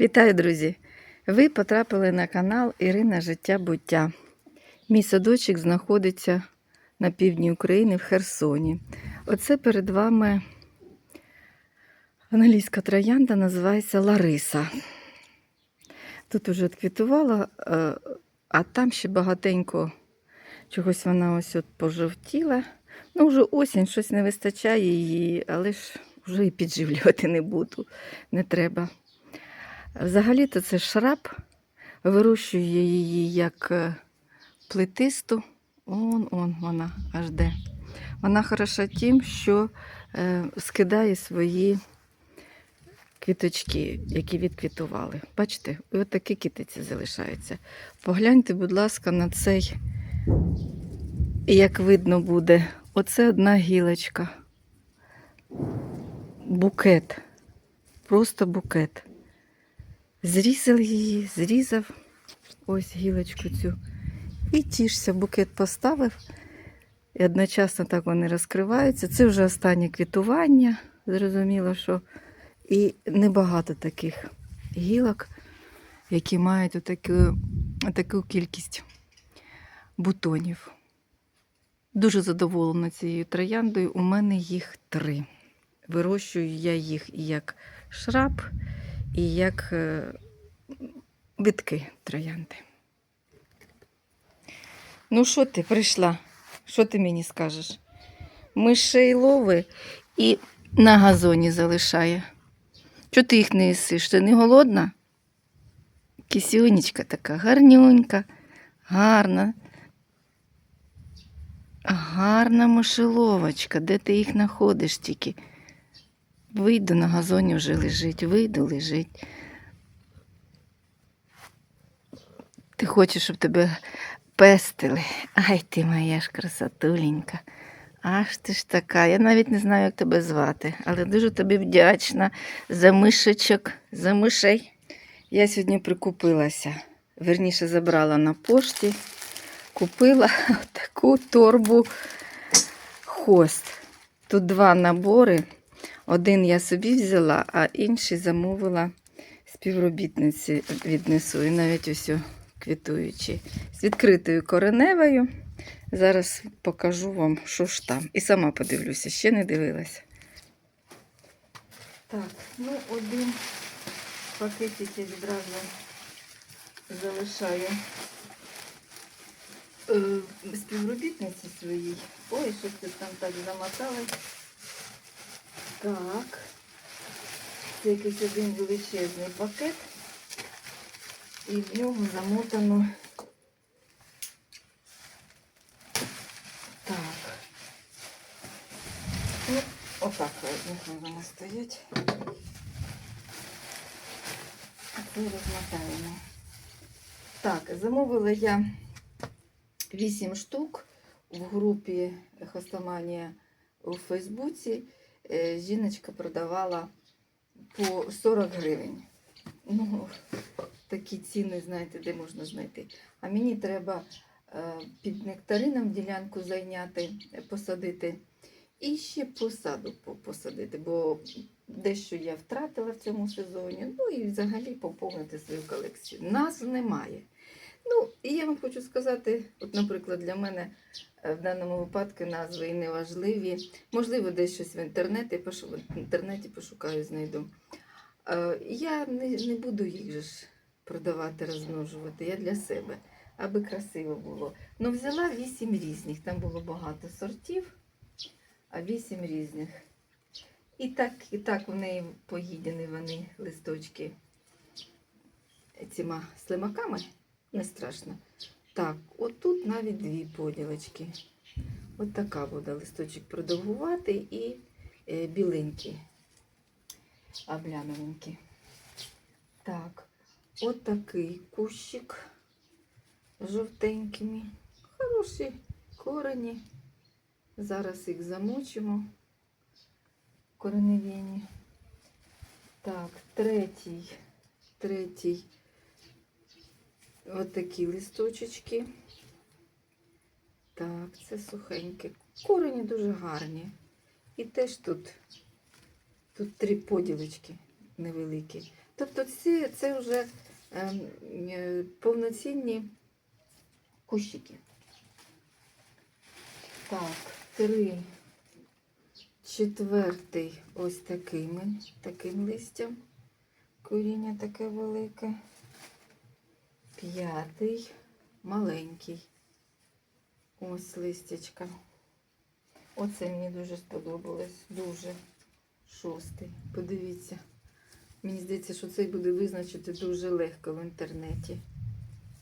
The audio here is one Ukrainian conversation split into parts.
Вітаю, друзі! Ви потрапили на канал Ірина Життя Буття. Мій садочок знаходиться на півдні України в Херсоні. Оце перед вами англійська троянда називається Лариса. Тут уже квітувала, е, а там ще багатенько чогось вона ось от пожовтіла. Ну, вже осінь, щось не вистачає її, але ж вже і підживлювати не буду. Не треба. Взагалі-то це шраб, вирощує її як е, плетисту. Он, он вона аж де. Вона хороша тим, що е, скидає свої квіточки, які відквітували. Бачите, і от такі китиці залишаються. Погляньте, будь ласка, на цей, як видно буде, оце одна гілочка. Букет. Просто букет. Зрізав її, зрізав ось гілочку цю. І тішся, букет поставив. І одночасно так вони розкриваються. Це вже останнє квітування. Зрозуміло, що і небагато таких гілок, які мають отаку, таку кількість бутонів. Дуже задоволена цією трояндою. У мене їх три. Вирощую я їх і як шраб, і як витки троянди. Ну, що ти прийшла? Що ти мені скажеш? Мишей лови і на газоні залишає. Чого ти їх не їсиш? Ти не голодна? Кисюнечка така гарнюнька, гарна. Гарна мишеловочка. Де ти їх знаходиш тільки? Вийду на газоні вже лежить, вийду лежить. Ти хочеш, щоб тебе пестили. Ай ти моя ж красотуленька. Аж ти ж така. Я навіть не знаю, як тебе звати, але дуже тобі вдячна за мишечок, за мишей. Я сьогодні прикупилася, верніше забрала на пошті, купила таку торбу хост. Тут два набори. Один я собі взяла, а інший замовила співробітниці віднесу. І навіть ось квітуючі. З відкритою кореневою. Зараз покажу вам, що ж там. І сама подивлюся, ще не дивилася. Так, ну один пакетик я відразу залишаю е, співробітниці своїй. Ой, щось тут там так замотали. Так. Це якийсь один величезний пакет. І в нього замотано. Так. Ну, отак нехай вони стоять. Це розмотаємо. Так, замовила я 8 штук в групі Хостоманія у Фейсбуці. Е, Жіночка продавала по 40 гривень. Ну, такі ціни, знаєте, де можна знайти. А мені треба е, під нектарином ділянку зайняти, е, посадити. І ще посаду посадити, бо дещо я втратила в цьому сезоні. Ну і взагалі поповнити свою колекцію. Назв немає. Ну, і я вам хочу сказати, от, наприклад, для мене е, в даному випадку назви і не важливі. Можливо, десь щось в інтернеті, в інтернеті пошукаю, знайду. Я не, не буду їх же ж продавати, розмножувати. Я для себе, аби красиво було. Ну, взяла вісім різних, там було багато сортів, а вісім різних. І так, і так в неї поїдені вони листочки цими слимаками. Не страшно. Так, отут навіть дві поділочки. От така буде листочок продовгуватий і е, біленький, обляновенький. Так, от такий кущик жовтенькими. Хороші корені. Зараз їх замочимо. Кореневені. Так, третій, третій. От такі листочечки. Так, це сухеньке. Корені дуже гарні. І теж тут, тут три поділочки невеликі. Тобто ці, це вже повноцінні кущики. Так, три. Четвертий ось такими, таким листям. Коріння таке велике. П'ятий маленький. Ось листячка. Оце мені дуже сподобалось. Дуже. Шостий. Подивіться. Мені здається, що цей буде визначити дуже легко в інтернеті.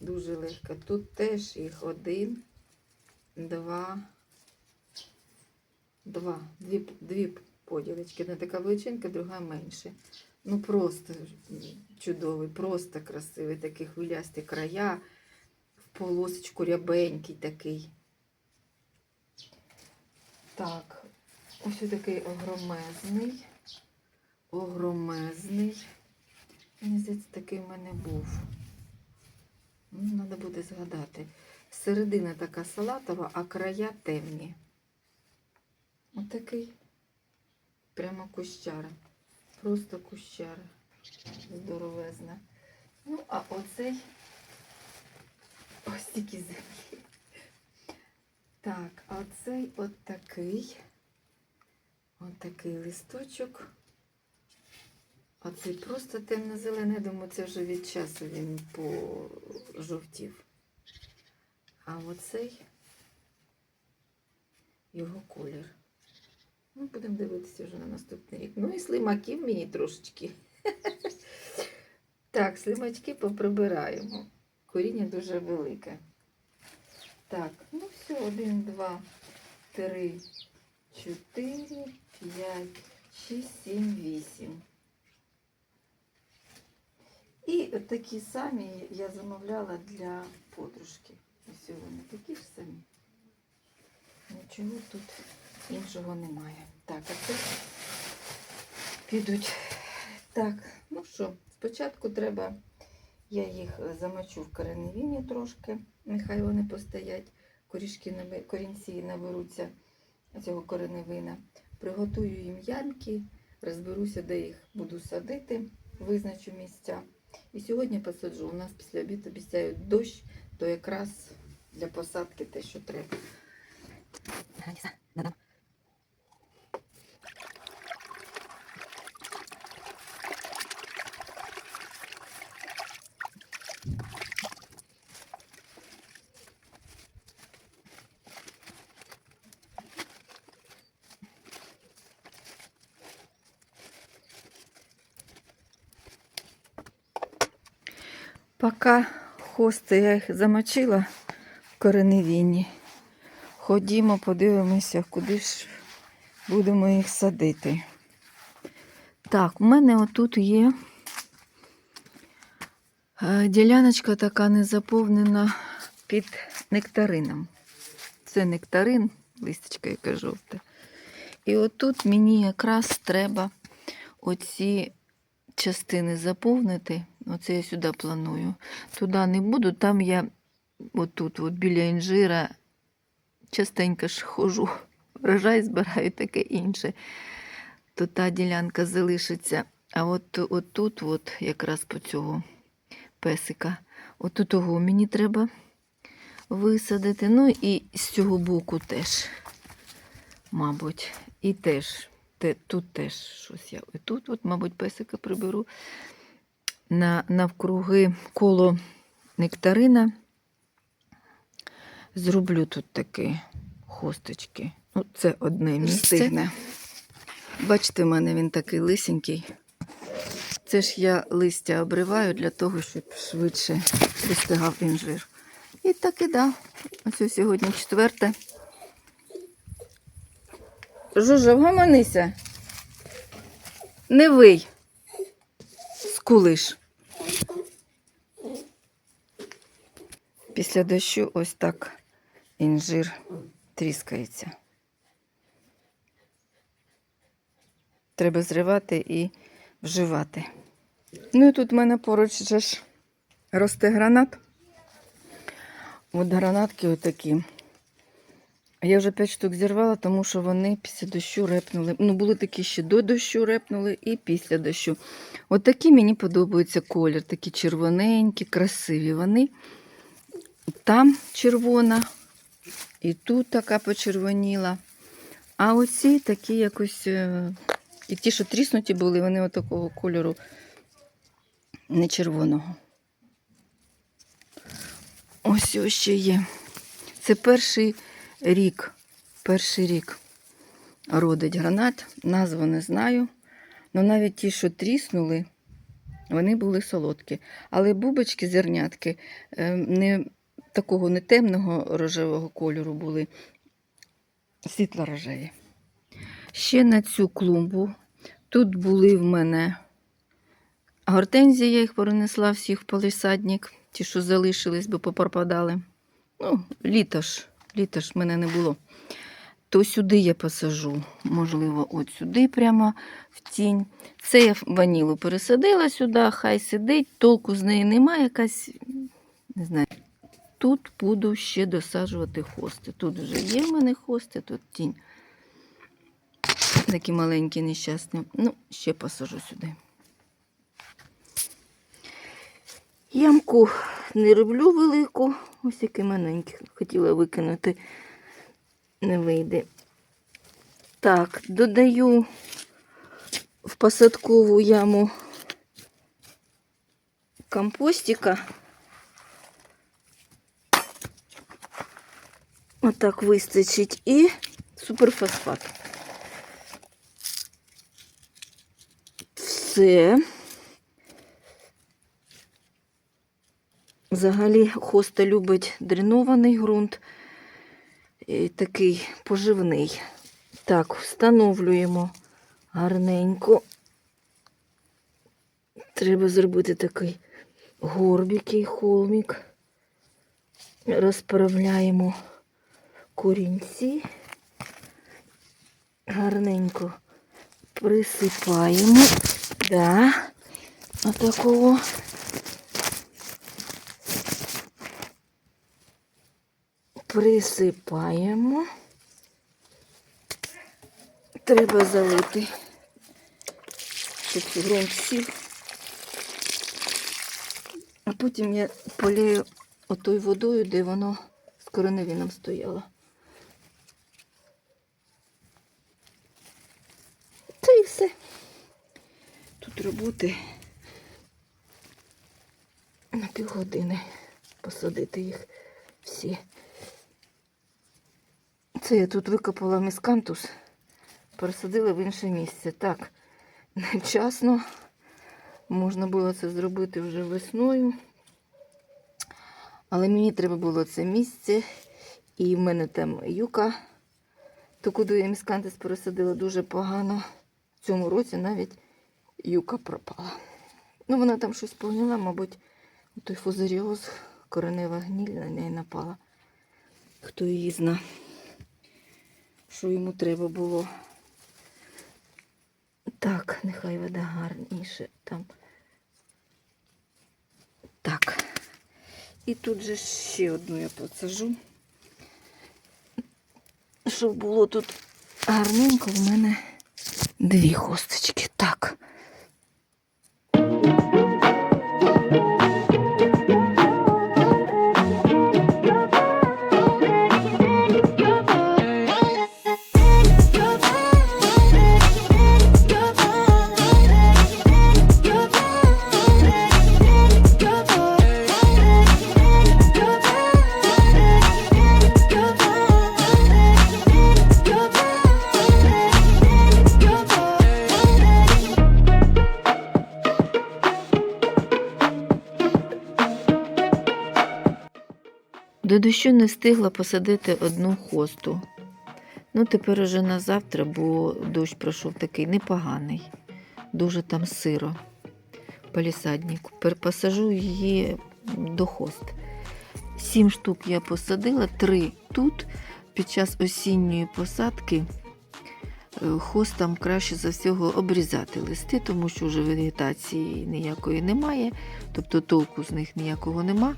Дуже легко. Тут теж їх один, два, два. Дві, дві поділочки. Одна така величинка, друга менше. Ну просто чудовий, просто красивий, такі хвилясті края, в полосочку рябенький такий. Так, ось такий огромезний. Огромезний. Мені здається, такий в мене був. Ну, Треба буде згадати. Середина така салатова, а края темні. Отакий. Прямо кущара. Просто кущара. Здоровезна. Ну, а оцей ось тільки землі. Так, а цей от такий. От такий листочок. Оцей просто темно-зелений, думаю, це вже від часу він пожовтів. А оцей його колір. Ну, будемо дивитися вже на наступний рік. Ну і слимаків мені трошечки. Так, слимачки поприбираємо. Коріння дуже велике. Так, ну все, один, два, три, чотири, п'ять, шість, сім, вісім. І такі самі я замовляла для подружки. Ось вони такі ж самі. Нічого тут іншого немає. Так, а це підуть. Так, ну що, спочатку треба, я їх замочу в кореневіні трошки, нехай вони постоять, корішки, корінці наберуться цього кореневина. Приготую їм ямки, розберуся, де їх буду садити, визначу місця. І сьогодні посаджу. У нас після обіду обіцяють дощ, то якраз для посадки те, що треба. Поки хости я їх замочила в кореневіні. Ходімо, подивимося, куди ж будемо їх садити. Так, у мене отут є е, діляночка така незаповнена під нектарином. Це нектарин, листочка яка жовта. І отут мені якраз треба оці частини заповнити. Оце я сюди планую. Туди не буду, там я отут, от біля інжира, частенько ж хожу, врожай збираю таке інше. То та ділянка залишиться. А от, от тут, от якраз по цього песика, от у того мені треба висадити. Ну і з цього боку теж, мабуть, і теж. Те, тут теж щось я. І тут, от, мабуть, песика приберу на, навкруги коло нектарина. Зроблю тут такі хосточки. Ну, це одне місце. Бачите, в мене він такий лисенький. Це ж я листя обриваю для того, щоб швидше пристигав інжир. І так і да. Ось сьогодні четверте. Жужа, вгомонися. Не вий. Скулиш. Після дощу ось так інжир тріскається. Треба зривати і вживати. Ну і тут в мене поруч же ж росте гранат. От гранатки отакі. Я вже 5 штук зірвала, тому що вони після дощу репнули. Ну, були такі ще до дощу репнули і після дощу. От мені подобаються колір, такі червоненькі, красиві вони. Там червона, і тут така почервоніла. А оці такі якось. е, І ті, що тріснуті були, вони от кольору не червоного. Ось ось ще є. Це перший рік. Перший рік родить гранат. Назву не знаю. але навіть ті, що тріснули, вони були солодкі. Але бубочки, зернятки е, не такого не темного рожевого кольору були, світло-рожеві. Ще на цю клумбу. Тут були в мене гортензії, я їх перенесла всіх в палісадник, ті, що залишились, бо попропадали. Ну, літо ж, літо ж мене не було. То сюди я посажу, можливо, от сюди прямо в тінь. Це я ванілу пересадила сюди, хай сидить, толку з неї немає, якась, не знаю. Тут буду ще досаджувати хости. Тут вже є в мене хости, тут тінь. Такі маленькі, нещасні. Ну, ще посажу сюди. Ямку не роблю велику, ось які маленькі. Хотіла викинути, не вийде. Так, додаю в посадкову яму компостика. Отак вистачить і суперфосфат. Все. Взагалі хоста любить дренований ґрунт, і такий поживний. Так, встановлюємо гарненько. Треба зробити такий горбик і холмик. Розправляємо корінці. Гарненько присипаємо. Да. Отакого. Присипаємо. Треба залити, щоб ґрунт сів. А потім я полію отою водою, де воно з кореневином стояло. Це і все. Роботи на півгодини посадити їх всі. Це я тут викопала міскантус, пересадила в інше місце. Так, невчасно. Можна було це зробити вже весною. Але мені треба було це місце. І в мене там юка, то куди я міскантис пересадила дуже погано. В цьому році навіть юка пропала. Ну, вона там щось погніла, мабуть, той фузаріоз, коренева гніль на неї напала. Хто її зна, що йому треба було. Так, нехай вода гарніше там. Так. І тут же ще одну я посажу. Щоб було тут гарненько, в мене дві хосточки. Так. Дощу не встигла посадити одну хосту. Ну, тепер уже на завтра, бо дощ пройшов такий непоганий. Дуже там сиро. Палісадник. Посажу її до хост. Сім штук я посадила, три тут. Під час осінньої посадки е, хостам краще за всього обрізати листи, тому що вже вегетації ніякої немає, тобто толку з них ніякого нема.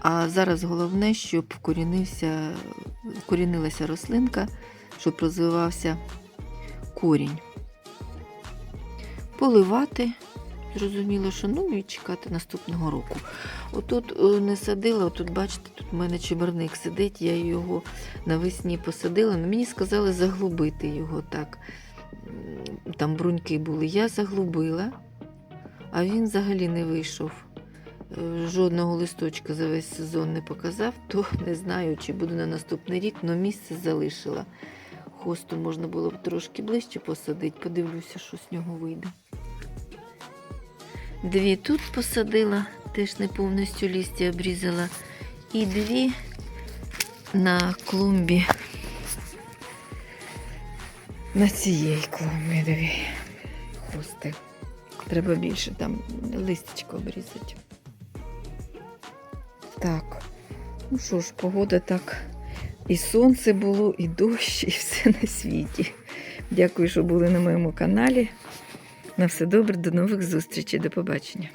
А зараз головне, щоб вкорінилася рослинка, щоб розвивався корінь. Поливати, зрозуміло, що ну і чекати наступного року. Отут е, не садила, отут, бачите, тут в мене чеберник сидить, я його навесні посадила. Ну, мені сказали заглубити його так. Там бруньки були. Я заглубила, а він взагалі не вийшов. Жодного листочка за весь сезон не показав, то не знаю, чи буде на наступний рік, але місце залишила. Хосту можна було б трошки ближче посадити, подивлюся, що з нього вийде. Дві тут посадила, теж не повністю листя обрізала. І дві на клумбі. На цієї клумбі дві хости. Треба більше там листячко обрізати. Так. Ну що ж, погода так. І сонце було, і дощ, і все на світі. Дякую, що були на моєму каналі. На все добре, до нових зустрічей, до побачення.